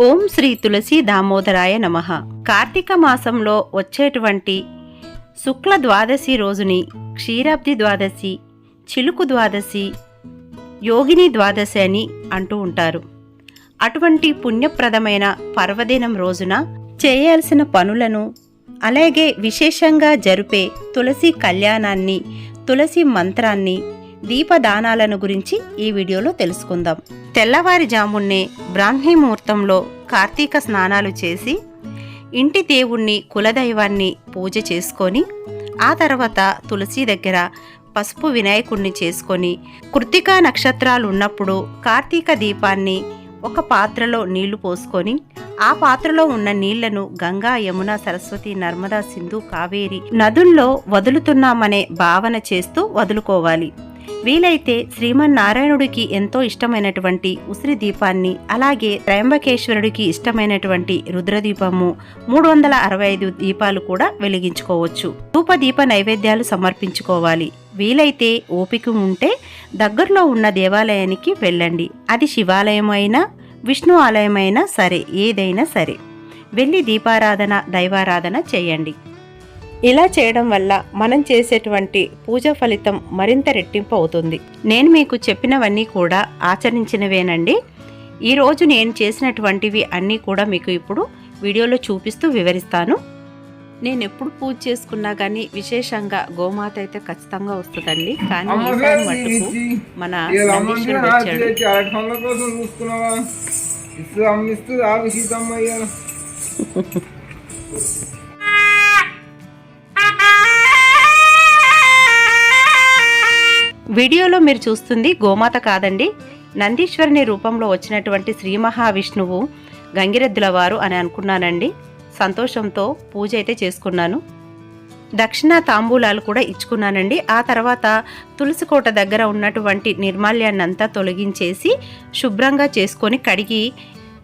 ఓం శ్రీ తులసి దామోదరాయ నమ. కార్తీక మాసంలో వచ్చేటువంటి శుక్ల ద్వాదశి రోజుని క్షీరాబ్ది ద్వాదశి చిలుకు ద్వాదశి యోగిని ద్వాదశి అని అంటూ ఉంటారు. అటువంటి పుణ్యప్రదమైన పర్వదినం రోజున చేయాల్సిన పనులను అలాగే విశేషంగా జరిపే తులసి కళ్యాణాన్ని తులసి మంత్రాన్ని దీపదానాలను గురించి ఈ వీడియోలో తెలుసుకుందాం. తెల్లవారుజామున్నే బ్రాహ్మీ ముహూర్తంలో కార్తీక స్నానాలు చేసి ఇంటి దేవుణ్ణి కులదైవాన్ని పూజ చేసుకొని ఆ తర్వాత తులసి దగ్గర పసుపు వినాయకుణ్ణి చేసుకొని కృతికా నక్షత్రాలు ఉన్నప్పుడు కార్తీక దీపాన్ని ఒక పాత్రలో నీళ్ళు పోసుకొని ఆ పాత్రలో ఉన్న నీళ్ళను గంగా యమున సరస్వతి నర్మదా సింధు కావేరి నదుల్లో వదులుతున్నామనే భావన చేస్తూ వదులుకోవాలి. వీలైతే శ్రీమన్నారాయణుడికి ఎంతో ఇష్టమైనటువంటి ఉసిరి దీపాన్ని అలాగే త్రయంబకేశ్వరుడికి ఇష్టమైనటువంటి రుద్రదీపము మూడు వందల అరవై ఐదు దీపాలు కూడా వెలిగించుకోవచ్చు. ధూప దీప నైవేద్యాలు సమర్పించుకోవాలి. వీలైతే ఓపిక ఉంటే దగ్గరలో ఉన్న దేవాలయానికి వెళ్ళండి. అది శివాలయం అయినా విష్ణు ఆలయమైనా సరే ఏదైనా సరే. వెళ్ళి దీపారాధన దైవారాధన చేయండి. ఇలా చేయడం వల్ల మనం చేసేటువంటి పూజ ఫలితం మరింత రెట్టింపు అవుతుంది నేను మీకు చెప్పినవన్నీ కూడా ఆచరించినవేనండి. ఈరోజు నేను చేసినటువంటివి అన్నీ కూడా మీకు ఇప్పుడు వీడియోలో చూపిస్తూ వివరిస్తాను. నేను ఎప్పుడు పూజ చేసుకున్నా కానీ విశేషంగా గోమాత అయితే ఖచ్చితంగా వస్తుందండి. కానీ ఈసారి మట్టుకు మన నందీశ్వరుడు వచ్చాడు. వీడియోలో మీరు చూస్తుంది గోమాత కాదండి. నందీశ్వరుని రూపంలో వచ్చినటువంటి శ్రీ మహావిష్ణువు గంగిరెద్దుల వారు అని అనుకున్నానండి. సంతోషంతో పూజ అయితే చేసుకున్నాను. దక్షిణ తాంబూలాలు కూడా ఇచ్చుకున్నానండి. ఆ తర్వాత తులసికోట దగ్గర ఉన్నటువంటి నిర్మాల్యాన్ని అంతా తొలగించేసి శుభ్రంగా చేసుకొని కడిగి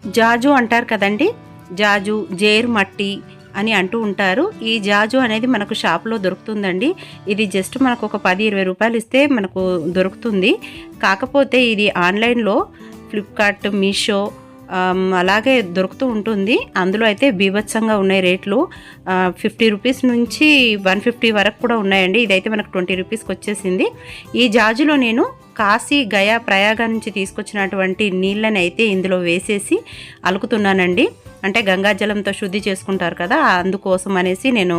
జాజు అంటారు కదండి. జాజు జేరు మట్టి అని అంటూ ఉంటారు. ఈ జాజు అనేది మనకు షాప్లో దొరుకుతుందండి. ఇది జస్ట్ మనకు ఒక పది ఇరవై రూపాయలు ఇస్తే మనకు దొరుకుతుంది. కాకపోతే ఇది ఆన్లైన్లో ఫ్లిప్కార్ట్ మీషో అలాగే దొరుకుతూ ఉంటుంది. అందులో అయితే బీభత్సంగా ఉన్నాయి రేట్లు. ఫిఫ్టీ రూపీస్ నుంచి వన్ ఫిఫ్టీ వరకు కూడా ఉన్నాయండి. ఇదైతే మనకు ట్వంటీ రూపీస్కి వచ్చేసింది. ఈ జాజులో నేను కాశీ గయా ప్రయాగ నుంచి తీసుకొచ్చినటువంటి నీళ్ళని అయితే ఇందులో వేసేసి అలుకుతున్నానండి. అంటే గంగాజలంతో శుద్ధి చేసుకుంటారు కదా అందుకోసం అనేసి నేను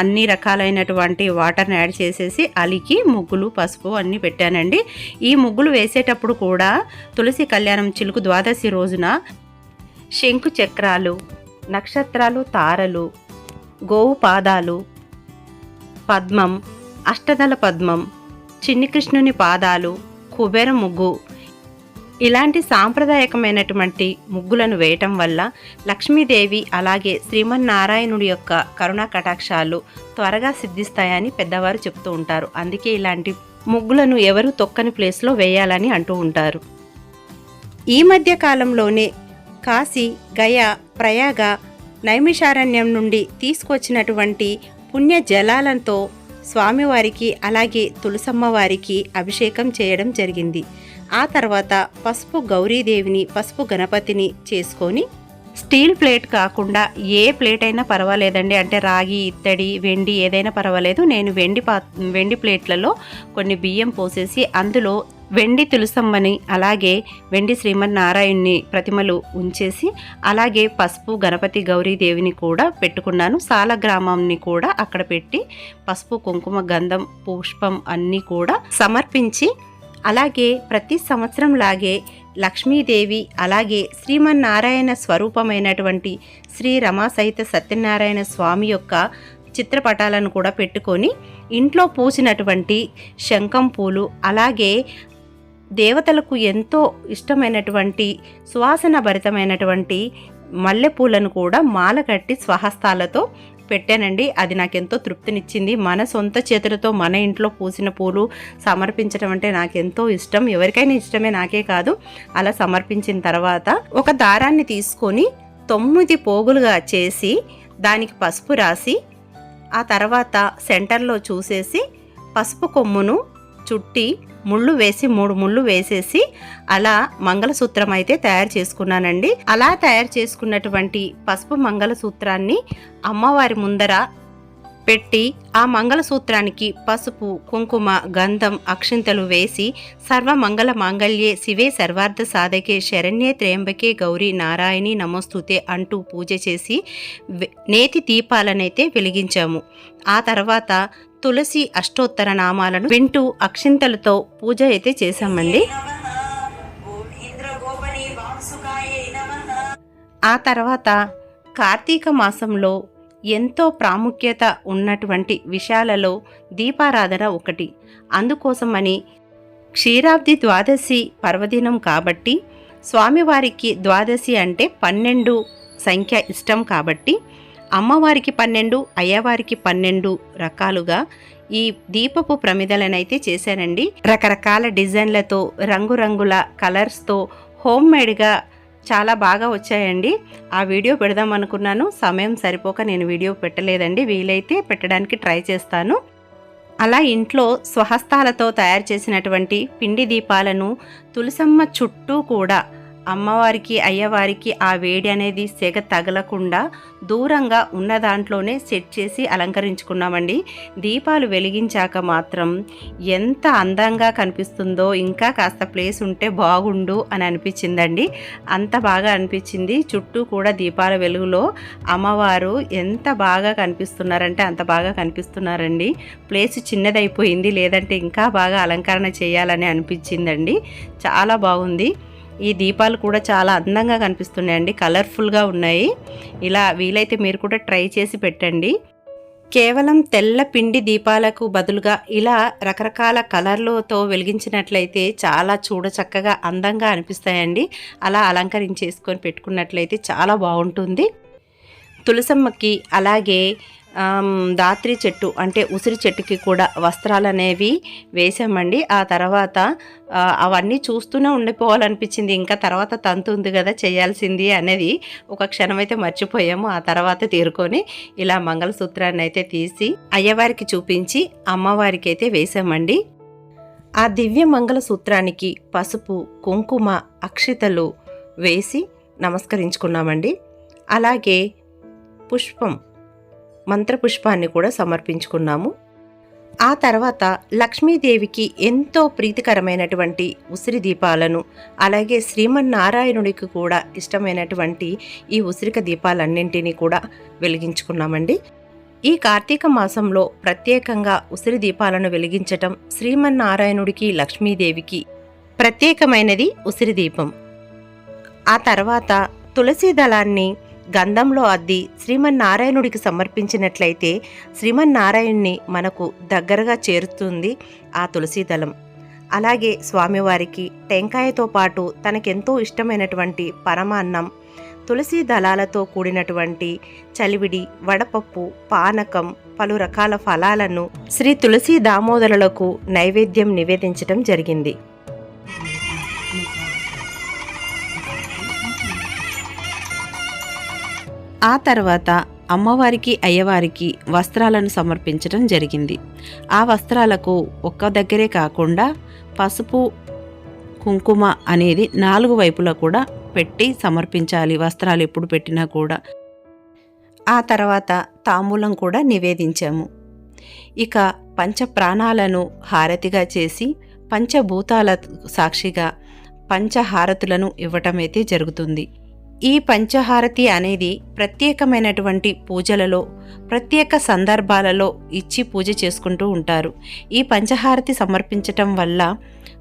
అన్ని రకాలైనటువంటి వాటర్ని యాడ్ చేసేసి అలికి ముగ్గులు పసుపు అన్నీ పెట్టానండి. ఈ ముగ్గులు వేసేటప్పుడు కూడా తులసి కళ్యాణం చిలుకు ద్వాదశి రోజున శంకు చక్రాలు నక్షత్రాలు తారలు గోవు పాదాలు పద్మం అష్టదళ పద్మం చిన్ని కృష్ణుని పాదాలు కుబేర ముగ్గు ఇలాంటి సాంప్రదాయకమైనటువంటి ముగ్గులను వేయటం వల్ల లక్ష్మీదేవి అలాగే శ్రీమన్నారాయణుడి యొక్క కరుణా కటాక్షాలు త్వరగా సిద్ధిస్తాయని పెద్దవారు చెప్తూ ఉంటారు. అందుకే ఇలాంటి ముగ్గులను ఎవరు తొక్కని ప్లేస్లో వేయాలని అంటూ ఉంటారు. ఈ మధ్య కాలంలోనే కాశీ గయా ప్రయాగ నైమిషారణ్యం నుండి తీసుకొచ్చినటువంటి పుణ్య జలాలతో స్వామివారికి అలాగే తులసమ్మవారికి అభిషేకం చేయడం జరిగింది. ఆ తర్వాత పసుపు గౌరీదేవిని పసుపు గణపతిని చేసుకొని స్టీల్ ప్లేట్ కాకుండా ఏ ప్లేట్ అయినా పర్వాలేదండి. అంటే రాగి ఇత్తడి వెండి ఏదైనా పర్వాలేదు. నేను వెండి పా వెండి ప్లేట్లలో కొన్ని బియ్యం పోసేసి అందులో వెండి తులసమ్మని అలాగే వెండి శ్రీమన్నారాయణ్ణి ప్రతిమలు ఉంచేసి అలాగే పసుపు గణపతి గౌరీదేవిని కూడా పెట్టుకున్నాను. సాలగ్రామంని కూడా అక్కడ పెట్టి పసుపు కుంకుమ గంధం పుష్పం అన్నీ కూడా సమర్పించి అలాగే ప్రతి సంవత్సరం లాగే లక్ష్మీదేవి అలాగే శ్రీమన్నారాయణ స్వరూపమైనటువంటి శ్రీ రమా సహిత సత్యనారాయణ స్వామి యొక్క చిత్రపటాలను కూడా పెట్టుకొని ఇంట్లో పూసినటువంటి శంఖం పూలు అలాగే దేవతలకు ఎంతో ఇష్టమైనటువంటి సువాసన భరితమైనటువంటి మల్లెపూలను కూడా మాల కట్టి స్వహస్తాలతో పెట్టానండి. అది నాకు ఎంతో తృప్తినిచ్చింది. మన సొంత చేతులతో మన ఇంట్లో పూసిన పూలు సమర్పించడం అంటే నాకు ఎంతో ఇష్టం. ఎవరికైనా ఇష్టమే నాకే కాదు. అలా సమర్పించిన తర్వాత ఒక దారాన్ని తీసుకొని తొమ్మిది పోగులుగా చేసి దానికి పసుపు రాసి ఆ తర్వాత సెంటర్లో చూసేసి పసుపు కొమ్మును చుట్టి ముళ్ళు వేసి మూడు ముళ్ళు వేసేసి అలా మంగళసూత్రం అయితే తయారు చేసుకున్నానండి. అలా తయారు చేసుకున్నటువంటి పసుపు మంగళసూత్రాన్ని అమ్మవారి ముందర పెట్టి ఆ మంగళసూత్రానికి పసుపు కుంకుమ గంధం అక్షింతలు వేసి సర్వ మంగళ మాంగళ్యే శివే సర్వార్థ సాధకే శరణ్యే త్రయంబకే గౌరీ నారాయణి నమస్తుతే అంటూ పూజ చేసి నేతి దీపాలనైతే వెలిగించాము. ఆ తర్వాత తులసి అష్టోత్తర నామాలను వింటూ అక్షింతలతో పూజ అయితే చేశామండి. ఆ తర్వాత కార్తీక మాసంలో ఎంతో ప్రాముఖ్యత ఉన్నటువంటి విషయాలలో దీపారాధన ఒకటి. అందుకోసమని క్షీరాబ్ది ద్వాదశి పర్వదినం కాబట్టి స్వామివారికి ద్వాదశి అంటే పన్నెండు సంఖ్య ఇష్టం కాబట్టి అమ్మవారికి పన్నెండు అయ్యవారికి పన్నెండు రకాలుగా ఈ దీపపు ప్రమిదలనైతే చేశానండి రకరకాల డిజైన్లతో రంగురంగుల కలర్స్తో హోమ్ మేడ్గా చాలా బాగా వచ్చాయండి. ఆ వీడియో పెడదాం అనుకున్నాను. సమయం సరిపోక నేను వీడియో పెట్టలేదండి. వీలైతే పెట్టడానికి ట్రై చేస్తాను. అలా ఇంట్లో స్వహస్తాలతో తయారు చేసినటువంటి పిండి దీపాలను తులసమ్మ చుట్టూ కూడా అమ్మవారికి అయ్యవారికి ఆ వేడి అనేది సెగ తగలకుండా దూరంగా ఉన్న దాంట్లోనే సెట్ చేసి అలంకరించుకున్నామండి. దీపాలు వెలిగించాక మాత్రం ఎంత అందంగా కనిపిస్తుందో ఇంకా కాస్త ప్లేస్ ఉంటే బాగుండు అని అనిపించిందండి. అంత బాగా అనిపించింది. చుట్టూ కూడా దీపాల వెలుగులో అమ్మవారు ఎంత బాగా కనిపిస్తున్నారంటే అంత బాగా కనిపిస్తున్నారండి. ప్లేస్ చిన్నదైపోయింది లేదంటే ఇంకా బాగా అలంకరణ చేయాలని అనిపించిందండి. చాలా బాగుంది. ఈ దీపాలు కూడా చాలా అందంగా కనిపిస్తున్నాయండి. కలర్ఫుల్గా ఉన్నాయి. ఇలా వీలైతే మీరు కూడా ట్రై చేసి పెట్టండి. కేవలం తెల్ల పిండి దీపాలకు బదులుగా ఇలా రకరకాల కలర్లతో వెలిగించినట్లయితే చాలా చూడచక్కగా అందంగా అనిపిస్తాయండి. అలా అలంకరించేసుకొని పెట్టుకున్నట్లయితే చాలా బాగుంటుంది. తులసమ్మకి అలాగే దాత్రి చెట్టు అంటే ఉసిరి చెట్టుకి కూడా వస్త్రాలు అనేవి వేసామండి ఆ తర్వాత అవన్నీ చూస్తూనే ఉండిపోవాలనిపించింది. ఇంకా తర్వాత తంతు ఉంది కదా చేయాల్సింది అనేది ఒక క్షణం అయితే మర్చిపోయాము. ఆ తర్వాత తీరుకొని ఇలా మంగళసూత్రాన్ని అయితే తీసి అయ్యవారికి చూపించి అమ్మవారికి అయితే వేసామండి ఆ దివ్య మంగళసూత్రానికి పసుపు కుంకుమ అక్షితలు వేసి నమస్కరించుకున్నామండి. అలాగే పుష్పం మంత్రపుష్పాన్ని కూడా సమర్పించుకున్నాము. ఆ తర్వాత లక్ష్మీదేవికి ఎంతో ప్రీతికరమైనటువంటి ఉసిరి దీపాలను అలాగే శ్రీమన్నారాయణుడికి కూడా ఇష్టమైనటువంటి ఈ ఉసిరిక దీపాలన్నింటినీ కూడా వెలిగించుకున్నామండి. ఈ కార్తీక మాసంలో ప్రత్యేకంగా ఉసిరి దీపాలను వెలిగించటం శ్రీమన్నారాయణుడికి లక్ష్మీదేవికి ప్రత్యేకమైనది ఉసిరి దీపం. ఆ తర్వాత తులసి దళాన్ని గంధంలో అద్ది శ్రీమన్నారాయణుడికి సమర్పించినట్లయితే శ్రీమన్నారాయణ్ణి మనకు దగ్గరగా చేరుతుంది ఆ తులసీదళం అలాగే స్వామివారికి టెంకాయతో పాటు తనకెంతో ఇష్టమైనటువంటి పరమాన్నం తులసి దళాలతో కూడినటువంటి చలివిడి వడపప్పు పానకం పలు రకాల ఫలాలను శ్రీ తులసి దామోదరులకు నైవేద్యం నివేదించడం జరిగింది. ఆ తర్వాత అమ్మవారికి అయ్యవారికి వస్త్రాలను సమర్పించడం జరిగింది. ఆ వస్త్రాలకు ఒక్క దగ్గరే కాకుండా పసుపు కుంకుమ అనేది నాలుగు వైపులా కూడా పెట్టి సమర్పించాలి. వస్త్రాలు ఎప్పుడు పెట్టినా కూడా. ఆ తర్వాత తాంబూలం కూడా నివేదించాము. ఇక పంచ ప్రాణాలను హారతిగా చేసి పంచభూతాల సాక్షిగా పంచహారతులను ఇవ్వటమైతే జరుగుతుంది. ఈ పంచహారతి అనేది ప్రత్యేకమైనటువంటి పూజలలో ప్రత్యేక సందర్భాలలో ఇచ్చి పూజ చేసుకుంటూ ఉంటారు. ఈ పంచహారతి సమర్పించటం వల్ల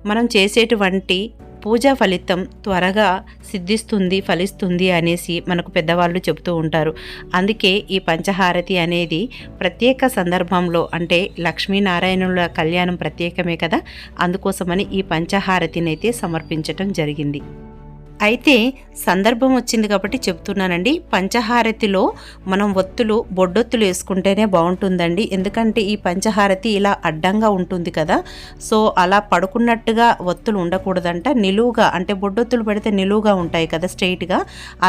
మనం చేసేటువంటి పూజా ఫలితం త్వరగా సిద్ధిస్తుంది ఫలిస్తుంది అనేసి మనకు పెద్దవాళ్ళు చెబుతూ ఉంటారు. అందుకే ఈ పంచహారతి అనేది ప్రత్యేక సందర్భంలో అంటే లక్ష్మీనారాయణుల కళ్యాణం ప్రత్యేకమే కదా అందుకోసమని ఈ పంచహారతిని అయితే సమర్పించటం జరిగింది. అయితే సందర్భం వచ్చింది కాబట్టి చెప్తున్నానండి. పంచహారతిలో మనం ఒత్తులు బొడ్డొత్తులు వేసుకుంటేనే బాగుంటుందండి. ఎందుకంటే ఈ పంచహారతి ఇలా అడ్డంగా ఉంటుంది కదా. సో అలా పడుకున్నట్టుగా ఒత్తులు ఉండకూడదంట. నిలువుగా అంటే బొడ్డొత్తులు పెడితే నిలువుగా ఉంటాయి కదా స్ట్రైట్గా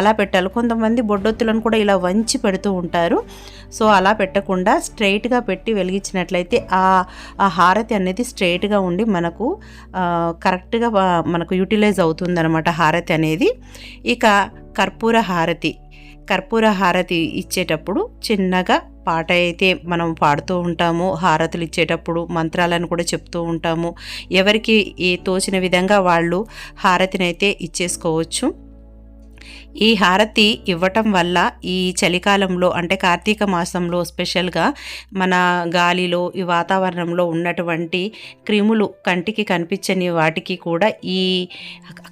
అలా పెట్టాలి. కొంతమంది బొడ్డొత్తులను కూడా ఇలా వంచి పెడుతూ ఉంటారు. సో అలా పెట్టకుండా స్ట్రైట్గా పెట్టి వెలిగించినట్లయితే ఆ హారతి అనేది స్ట్రైట్గా ఉండి మనకు కరెక్ట్గా మనకు యూటిలైజ్ అవుతుందన్నమాట హారతి అనేది. అనేది ఇక కర్పూర హారతి. కర్పూర హారతి ఇచ్చేటప్పుడు చిన్నగా పాట అయితే మనం పాడుతూ ఉంటాము. హారతులు ఇచ్చేటప్పుడు మంత్రాలను కూడా చెప్తూ ఉంటాము. ఎవరికి ఏ తోచిన విధంగా వాళ్ళు హారతిని అయితే ఇచ్చేసుకోవచ్చు. ఈ హారతి ఇవ్వటం వల్ల ఈ చలికాలంలో అంటే కార్తీక మాసంలో స్పెషల్గా మన గాలిలో ఈ వాతావరణంలో ఉన్నటువంటి క్రిములు కంటికి కనిపించని వాటికి కూడా ఈ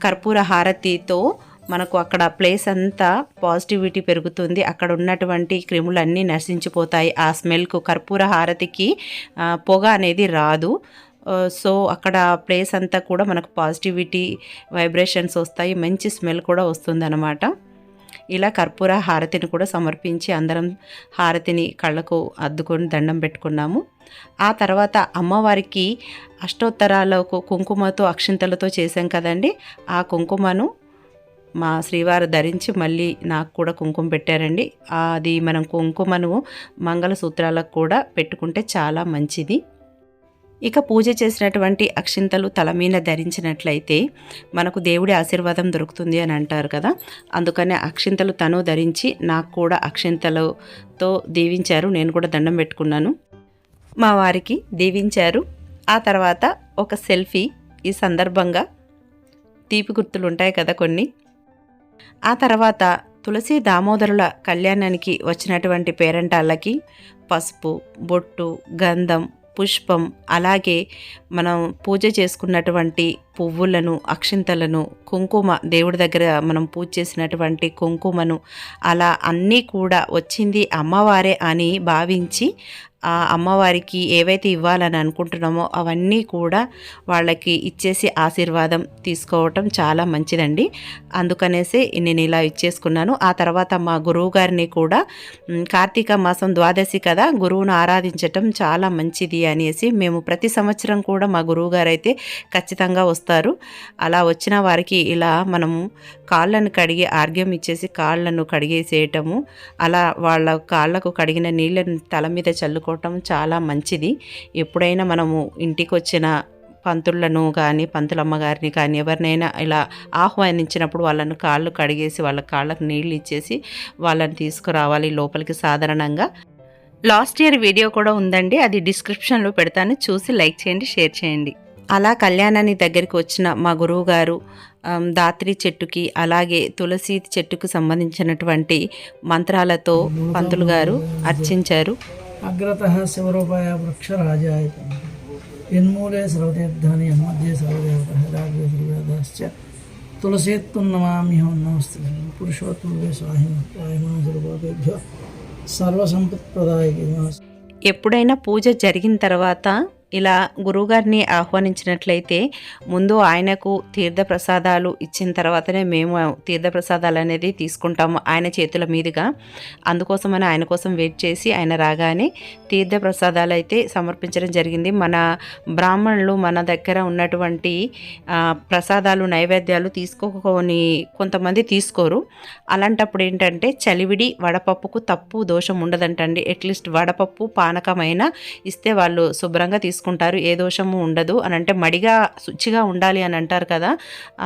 కర్పూర హారతితో మనకు అక్కడ ప్లేస్ అంతా పాజిటివిటీ పెరుగుతుంది. అక్కడ ఉన్నటువంటి క్రిములన్నీ నశించిపోతాయి. ఆ స్మెల్కు కర్పూర హారతికి పొగ అనేది రాదు. Uh, సో అక్కడ ప్లేస్ అంతా కూడా మనకు పాజిటివిటీ వైబ్రేషన్స్ వస్తాయి. మంచి స్మెల్ కూడా వస్తుందన్నమాట. ఇలా కర్పూర హారతిని కూడా సమర్పించి అందరం హారతిని కళ్ళకు అద్దుకొని దండం పెట్టుకున్నాము. ఆ తర్వాత అమ్మవారికి అష్టోత్తరాలకు కుంకుమతో అక్షింతలతో చేసాం కదండి. ఆ కుంకుమను మా శ్రీవారు ధరించి మళ్ళీ నాకు కూడా కుంకుమ పెట్టారండి. అది మనం కుంకుమను మంగళసూత్రాలకు కూడా పెట్టుకుంటే చాలా మంచిది. ఇక పూజ చేసినటువంటి అక్షింతలు తల మీద ధరించినట్లయితే మనకు దేవుడి ఆశీర్వాదం దొరుకుతుంది అని అంటారు కదా. అందుకనే అక్షింతలు తను ధరించి నాకు కూడా అక్షింతలతో దీవించారు. నేను కూడా దండం పెట్టుకున్నాను. మా వారికి దీవించారు. ఆ తర్వాత ఒక సెల్ఫీ ఈ సందర్భంగా తీపి గుర్తులు ఉంటాయి కదా కొన్ని. ఆ తర్వాత తులసి దామోదరుల కళ్యాణానికి వచ్చినటువంటి పేరెంటాళ్ళకి పసుపు బొట్టు గంధం పుష్పం అలాగే మనం పూజ చేసుకున్నటువంటి పువ్వులను అక్షింతలను కుంకుమ దేవుడి దగ్గర మనం పూజ చేసినటువంటి కుంకుమను అలా అన్నీ కూడా వచ్చింది అమ్మవారే అని భావించి ఆ అమ్మవారికి ఏవైతే ఇవ్వాలని అనుకుంటున్నామో అవన్నీ కూడా వాళ్ళకి ఇచ్చేసి ఆశీర్వాదం తీసుకోవటం చాలా మంచిదండి. అందుకనేసి నేను ఇలా ఇచ్చేసుకున్నాను. ఆ తర్వాత మా గురువు గారిని కూడా కార్తీక మాసం ద్వాదశి కదా గురువును ఆరాధించటం చాలా మంచిది అనేసి మేము ప్రతి సంవత్సరం కూడా మా గురువు గారు అయితే ఖచ్చితంగా వస్తారు. అలా వచ్చిన వారికి ఇలా మనము కాళ్ళను కడిగి ఆర్గ్యం ఇచ్చేసి కాళ్ళను కడిగేసేయటము అలా వాళ్ళ కాళ్ళకు కడిగిన నీళ్ళను తల మీద చేసుకోవటం చాలా మంచిది. ఎప్పుడైనా మనము ఇంటికి వచ్చిన పంతులను కానీ పంతులమ్మ గారిని కానీ ఎవరినైనా ఇలా ఆహ్వానించినప్పుడు వాళ్ళను కాళ్ళు కడిగేసి వాళ్ళ కాళ్ళకు నీళ్ళు ఇచ్చేసి వాళ్ళని తీసుకురావాలి లోపలికి సాధారణంగా. లాస్ట్ ఇయర్ వీడియో కూడా ఉందండి. అది డిస్క్రిప్షన్లో పెడతాను. చూసి లైక్ చేయండి షేర్ చేయండి. అలా కళ్యాణాన్ని దగ్గరికి వచ్చిన మా గురువు గారు దాత్రి చెట్టుకి అలాగే తులసి చెట్టుకు సంబంధించినటువంటి మంత్రాలతో పంతులు గారు అర్చించారు. అగ్రత శివరూపాయ వృక్షరాజాయ యన్మూలే సర్వతీర్థాని యన్మధ్యే సర్వదేవతः రాజే సర్వవేదాశ్చ తులసేత్తున్నమామ్యహం నమస్తే పురుషోత్తులే స్వాహిమ వాయుమా సర్వసంపత్ప్రదాయకి ఎప్పుడైనా పూజ జరిగిన తర్వాత ఇలా గురువుగారిని ఆహ్వానించినట్లయితే ముందు ఆయనకు తీర్థప్రసాదాలు ఇచ్చిన తర్వాతనే మేము తీర్థప్రసాదాలు అనేది తీసుకుంటాము ఆయన చేతుల మీదుగా. అందుకోసమని ఆయన కోసం వెయిట్ చేసి ఆయన రాగానే తీర్థప్రసాదాలు అయితే సమర్పించడం జరిగింది. మన బ్రాహ్మణులు మన దగ్గర ఉన్నటువంటి ప్రసాదాలు నైవేద్యాలు తీసుకోకొని కొంతమంది తీసుకోరు. అలాంటప్పుడు ఏంటంటే చలివిడి వడపప్పుకు తప్పు దోషం ఉండదంటండి. అట్లీస్ట్ వడపప్పు పానకమైన ఇస్తే వాళ్ళు శుభ్రంగా తీసుకుంటారు ఏ దోషము ఉండదు అని అంటే మడిగా శుచిగా ఉండాలి అని అంటారు కదా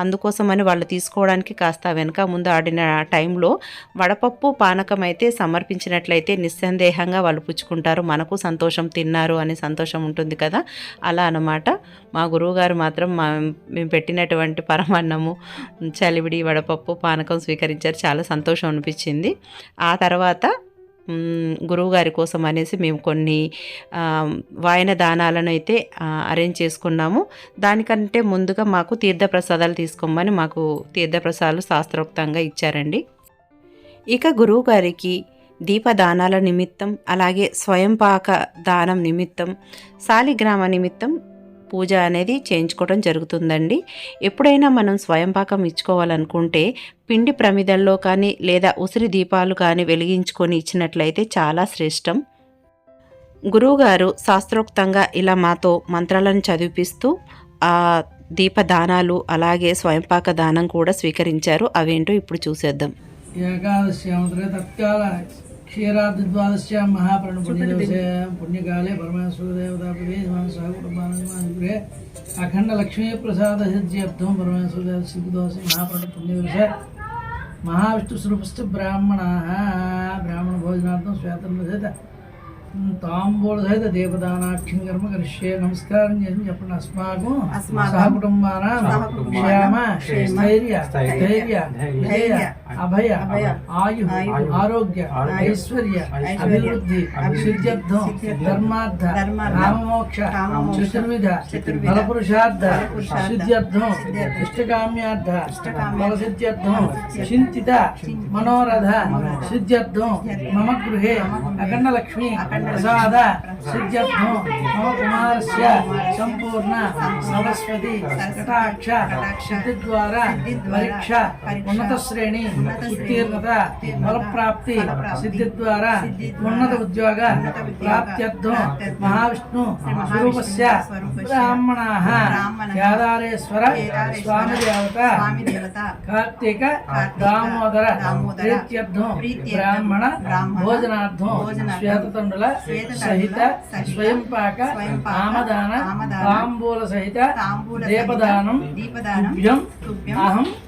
అందుకోసమని వాళ్ళు తీసుకోవడానికి కాస్త వెనక ముందు ఆడిన టైంలో వడపప్పు పానకం అయితే సమర్పించినట్లయితే నిస్సందేహంగా వాళ్ళు పుచ్చుకుంటారు మనకు సంతోషం తిన్నారు అనే సంతోషం ఉంటుంది కదా అలా అనమాట మా గురువుగారు మాత్రం మా మేము పెట్టినటువంటి పరమాన్నము చలివిడి వడపప్పు పానకం స్వీకరించారు చాలా సంతోషం అనిపించింది. ఆ తర్వాత గురువుగారి కోసం అనేసి మేము కొన్ని వాయన దానాలను అయితే అరేంజ్ చేసుకున్నాము. దానికంటే ముందుగా మాకు తీర్థప్రసాదాలు తీసుకోమని మాకు తీర్థప్రసాదాలు శాస్త్రోక్తంగా ఇచ్చారండి. ఇక గురువుగారికి దీపదానాల నిమిత్తం అలాగే స్వయంపాక దానం నిమిత్తం శాలిగ్రామ నిమిత్తం పూజ అనేది చేయించుకోవడం జరుగుతుందండి. ఎప్పుడైనా మనం స్వయంపాకం ఇచ్చుకోవాలనుకుంటే పిండి ప్రమిదల్లో కానీ లేదా ఉసిరి దీపాలు కానీ వెలిగించుకొని ఇచ్చినట్లయితే చాలా శ్రేష్టం. గురువుగారు శాస్త్రోక్తంగా ఇలా మాతో మంత్రాలను చదివిపిస్తూ ఆ దీపదానాలు అలాగే స్వయంపాక దానం కూడా స్వీకరించారు. అవేంటో ఇప్పుడు చూసేద్దాం. ఏకాదశి తత్కాల క్షీరాబ్దిద్వాదశ్య మహాప్రణ పుణ్యదివసే పుణ్యకాలే పరమేశ్వరదేవతాపదే సహ కుటుంబానందమానుగ్రహే అఖండ లక్ష్మీ ప్రసాద సిద్ధ్యర్థం పరమేశ్వరదేవ సిద్ధిదోష మహాప్రణ పుణ్యదివస మహావిష్ణు స్వరూపస్థ బ్రాహ్మణ బ్రాహ్మణ భోజనార్థం శ్వేతంసేత తాంబూల సహిత దేవదానాక్షం కర్మ కరిష్యే. నమస్కారం చేసి చెప్పండి. అస్మాకం సహ కుటుంబాన? క్షేమ ధైర్య. విజయ అభయ ఆయు ఆరోగ్య ఐశ్వర్య అభివృద్ధి సిద్ధ్యర్థం ధర్మార్థ కామమోక్ష చతుర్విధ ఫలపురుషార్థ సిద్ధ్యర్థం ఇష్టకామ్యార్థ ఫలసిద్ధ్యర్థం చింతిత మనోరథ సిద్ధ్యర్థం మమ గృహే అఖండ లక్ష్మి ప్రసాద సిద్ధ్యర్థం మమ కుమారస్య సంపూర్ణ సరస్వతి కటాక్ష సిద్ధిద్వార పరీక్ష ఉన్నత శ్రేణి ఉత్తీర్ణత ఫలప్రాప్తి సిద్ధి ద్వారా ఉన్నత ఉద్యోగ ప్రాప్త్యర్థం మహావిష్ణు స్వరూపస్య బ్రాహ్మణా యాదారేశ్వర స్వామి దేవత కార్తీక దామోదర ప్రీత్యర్థం బ్రాహ్మణ భోజనార్థం శ్వేతతండుల సహిత స్వయంపాక ఆమదాన తాంబూల సహిత దీపదానం తుభ్యం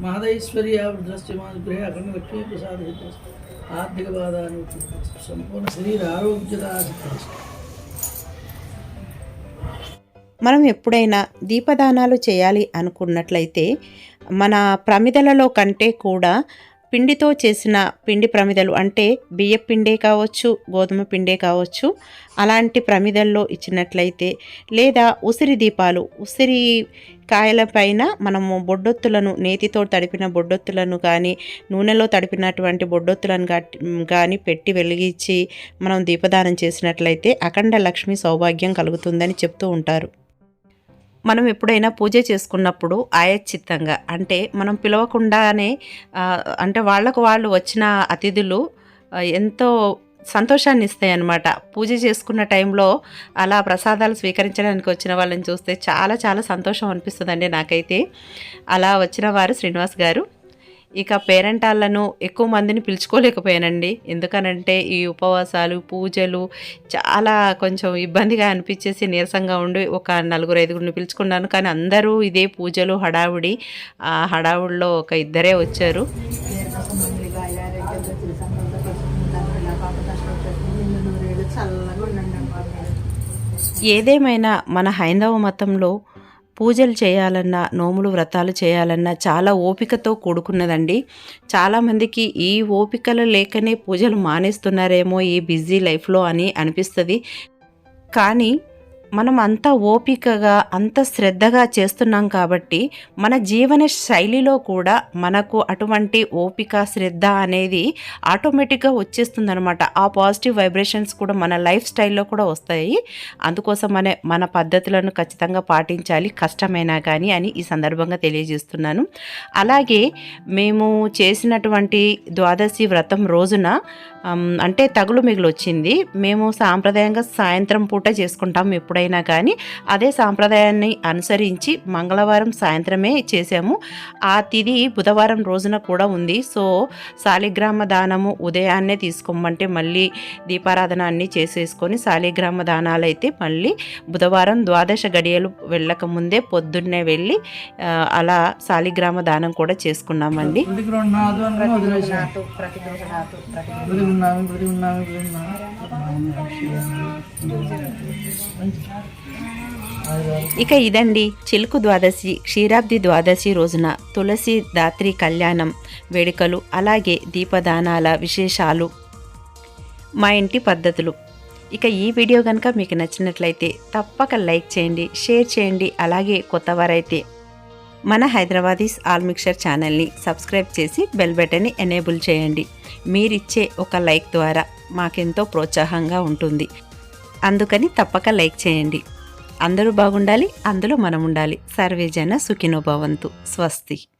మహదైశ్వర్య వృద్ధశ్చ గృహే అఖండ లక్ష్మీ ప్రసాద ఆర్థిక బాధాన్ని సంపూర్ణ శరీర ఆరోగ్యత మనం ఎప్పుడైనా దీపదానాలు చేయాలి అనుకున్నట్లయితే మన ప్రమిదలలో కంటే కూడా పిండితో చేసిన పిండి ప్రమిదలు అంటే బియ్య పిండే కావచ్చు గోధుమ పిండే కావచ్చు అలాంటి ప్రమిదల్లో ఇచ్చినట్లయితే లేదా ఉసిరి దీపాలు ఉసిరి కాయల పైన మనము బొడ్డొత్తులను నేతితో తడిపిన బొడ్డొత్తులను కానీ నూనెలో తడిపినటువంటి బొడ్డొత్తులను కానీ పెట్టి వెలిగించి మనం దీపదానం చేసినట్లయితే అఖండ లక్ష్మి సౌభాగ్యం కలుగుతుందని చెప్తూ ఉంటారు. మనం ఎప్పుడైనా పూజ చేసుకున్నప్పుడు ఆయచ్చిత్తంగా అంటే మనం పిలవకుండానే అంటే వాళ్ళకు వాళ్ళు వచ్చిన అతిథులు ఎంతో సంతోషాన్ని ఇస్తాయి అన్నమాట పూజ చేసుకున్న టైంలో అలా ప్రసాదాలు స్వీకరించడానికి వచ్చిన వాళ్ళని చూస్తే చాలా చాలా సంతోషం అనిపిస్తుందండి నాకైతే. అలా వచ్చిన వారు శ్రీనివాస్ గారు. ఇక పేరెంటాళ్ళను ఎక్కువ మందిని పిలుచుకోలేకపోయానండి. ఎందుకనంటే ఈ ఉపవాసాలు పూజలు చాలా కొంచెం ఇబ్బందిగా అనిపించేసి నీరసంగా ఉండి ఒక నలుగురు ఐదుగురిని పిలుచుకున్నాను. కానీ అందరూ ఇదే పూజలు హడావుడి ఆ హడావుడిలో ఒక ఇద్దరే వచ్చారు. చల్లగా ఏదేమైనా మన హైందవ మతంలో పూజలు చేయాలన్నా నోములు వ్రతాలు చేయాలన్నా చాలా ఓపికతో కూడుకున్నదండి. చాలామందికి ఈ ఓపికలు లేకనే పూజలు మానేస్తున్నారేమో ఈ బిజీ లైఫ్లో అని అనిపిస్తుంది. కానీ మనం అంత ఓపికగా అంత శ్రద్ధగా చేస్తున్నాం కాబట్టి మన జీవన శైలిలో కూడా మనకు అటువంటి ఓపిక శ్రద్ధ అనేది ఆటోమేటిక్గా వచ్చేస్తుంది అనమాట ఆ పాజిటివ్ వైబ్రేషన్స్ కూడా మన లైఫ్ స్టైల్లో కూడా వస్తాయి. అందుకోసం మన మన పద్ధతులను ఖచ్చితంగా పాటించాలి. కష్టమైనా కానీ అని ఈ సందర్భంగా తెలియజేస్తున్నాను. అలాగే మేము చేసినటువంటి ద్వాదశి వ్రతం రోజున అంటే తగులు మిగులు వచ్చింది మేము సాంప్రదాయంగా సాయంత్రం పూట చేసుకుంటాం. ఎప్పుడైనా కానీ అదే సాంప్రదాయాన్ని అనుసరించి మంగళవారం సాయంత్రమే చేసాము ఆ తిథి బుధవారం రోజున కూడా ఉంది. సో శాలిగ్రామ దానము ఉదయాన్నే తీసుకోమంటే మళ్ళీ దీపారాధన అన్నీ చేసేసుకొని శాలిగ్రామ దానాలు అయితే మళ్ళీ బుధవారం ద్వాదశ గడియలు వెళ్ళక ముందే పొద్దున్నే వెళ్ళి అలా శాలిగ్రామ దానం కూడా చేసుకున్నామండి. ప్రతిగృహణాతు ఇక ఇదండి చిలుకు ద్వాదశి క్షీరాబ్ది ద్వాదశి రోజున తులసి దాత్రి కళ్యాణం వేడుకలు అలాగే దీపదానాల విశేషాలు. మా ఇంటి పద్ధతులు. ఇక ఈ వీడియో కనుక మీకు నచ్చినట్లయితే తప్పక లైక్ చేయండి షేర్ చేయండి అలాగే కొత్తవారైతే మన హైదరాబాదీస్ ఆల్ మిక్చర్ ఛానల్ని సబ్స్క్రైబ్ చేసి బెల్ బటన్ని ఎనేబుల్ చేయండి. మీరిచ్చే ఒక లైక్ ద్వారా మాకెంతో ప్రోత్సాహంగా ఉంటుంది. అందుకని తప్పక లైక్ చేయండి. అందరూ బాగుండాలి అందులో మనం ఉండాలి సర్వేజన సుఖినోభవంతు స్వస్తి.